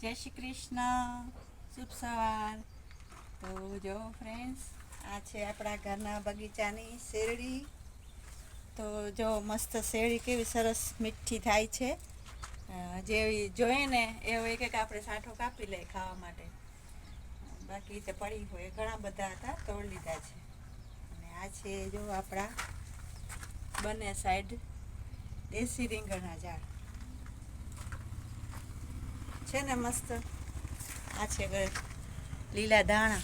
જય શ્રી કૃષ્ણ. શુભ સવાર. તો જો ફ્રેન્ડ્સ આ છે આપણા ઘરના બગીચાની શેરડી. તો જો મસ્ત શેરડી કેવી સરસ મીઠી થાય છે. જેવી જોઈએ ને એવો એક એક આપણે સાંઠો કાપી લઈએ ખાવા માટે. બાકી તે પડી હોય. ઘણા બધા હતા, તોડ લીધા છે. અને આ છે જો આપણા બંને સાઈડ દેશી રીંગણના ઝાડ. છે ને મસ્ત? આ છે લીલા ધાણા.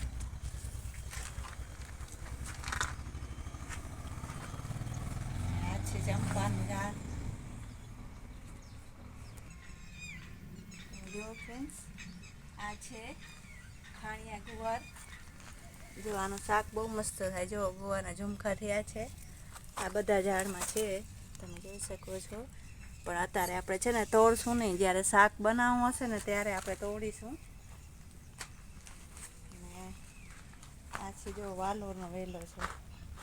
આ છે ચંપાનું ઝાડ જો આ છે ખાણિયા ગુવાર. જો આનું શાક બહુ મસ્ત થાય. જો ગુવારના ઝુમખા થયા છે. આ બધા ઝાડમાં છે. તમે જોઈ શકો છો. પણ અત્યારે આપણે છે ને તોડશું નહીં. જ્યારે શાક બનાવવું હશે ને ત્યારે આપણે તોડીશું. અને આ છે વાલોરનો વેલો છે.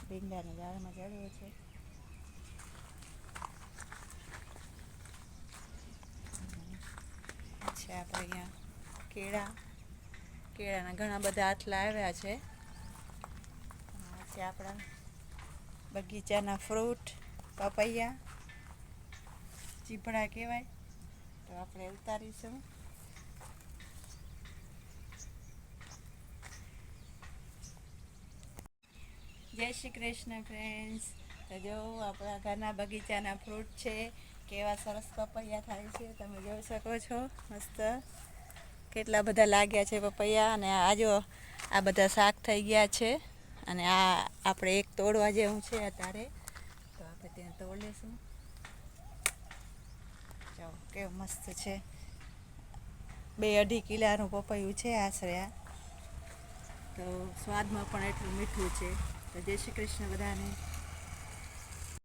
ભીંડાના ઝાડમાં ચડ્યો છે. પછી આપણે અહીંયા કેળા, કેળાના ઘણા બધા આટલા આવ્યા છે. પછી આપણા બગીચાના ફ્રૂટ, પપૈયા. ચીપડા કહેવાય. તો આપણે ઉતારીશું. જય શ્રી કૃષ્ણ ફ્રેન્ડ્સ તો જો આપણા ઘરના બગીચાના ફ્રૂટ છે, કેવા સરસ પપૈયા થાય છે, તમે જોઈ શકો છો. મસ્ત. કેટલા બધા લાગ્યા છે પપૈયા અને આ જો આ બધા શાક થઈ ગયા છે અને આ આપણે એક તોડવા જેવું છે અત્યારે. તો આપણે ત્યાં તોડ લઈશું જો કેવું મસ્ત છે. બે અઢી કિલાનું પપૈયું છે આશરે આ. તો સ્વાદમાં પણ એટલું મીઠું છે. તો જય શ્રી કૃષ્ણ બધાને.